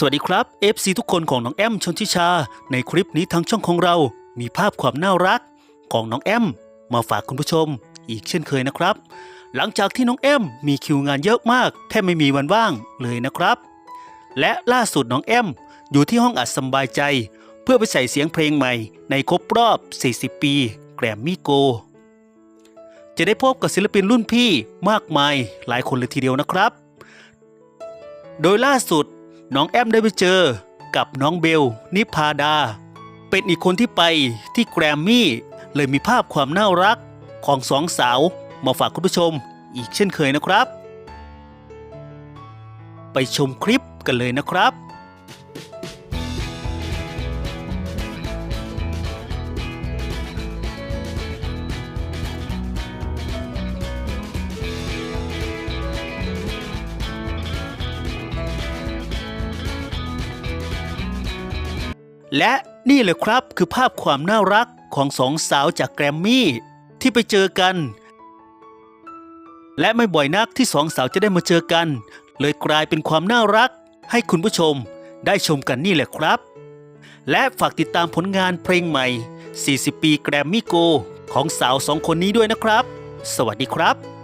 สวัสดีครับ FC ทุกคนของน้องแอมชนทิชา ในคลิปนี้ทางช่องของเรา มีภาพความน่ารัก ของน้องแอม มาฝากคุณผู้ชม อีกเช่นเคยนะครับ หลังจากที่น้องแอมมีคิวงานเยอะมากแทบไม่มีวันว่างเลยนะครับ และล่าสุดน้องแอมอยู่ที่ห้องอัดสบายใจ เพื่อไปใส่เสียงเพลงใหม่ ในครบรอบ 40 ปี แกรมมี่โก จะได้พบกับศิลปินรุ่นพี่มากมายหลายคนเลยทีเดียวนะครับ โดยล่าสุด น้องแอมได้ไปเจอกับน้องเบล นิพาดา เป็นอีกคนที่ไปที่แกรมมี่เลยมีภาพความน่ารักของสองสาวมาฝากคุณผู้ชมอีกเช่นเคยนะครับ ไปชมคลิปกันเลยนะครับ และนี่เลยครับคือภาพความน่ารักของสองสาวจากแกรมมี่ที่ไปเจอกัน และไม่บ่อยนักที่สองสาวจะได้มาเจอกัน เลยกลายเป็นความน่ารัก ให้คุณผู้ชมได้ชมกันนี่แหละครับ และฝากติดตามผลงานเพลงใหม่ 40 ปีแกรมมี่โก ของสาวสองคนนี้ด้วยนะครับ สวัสดีครับ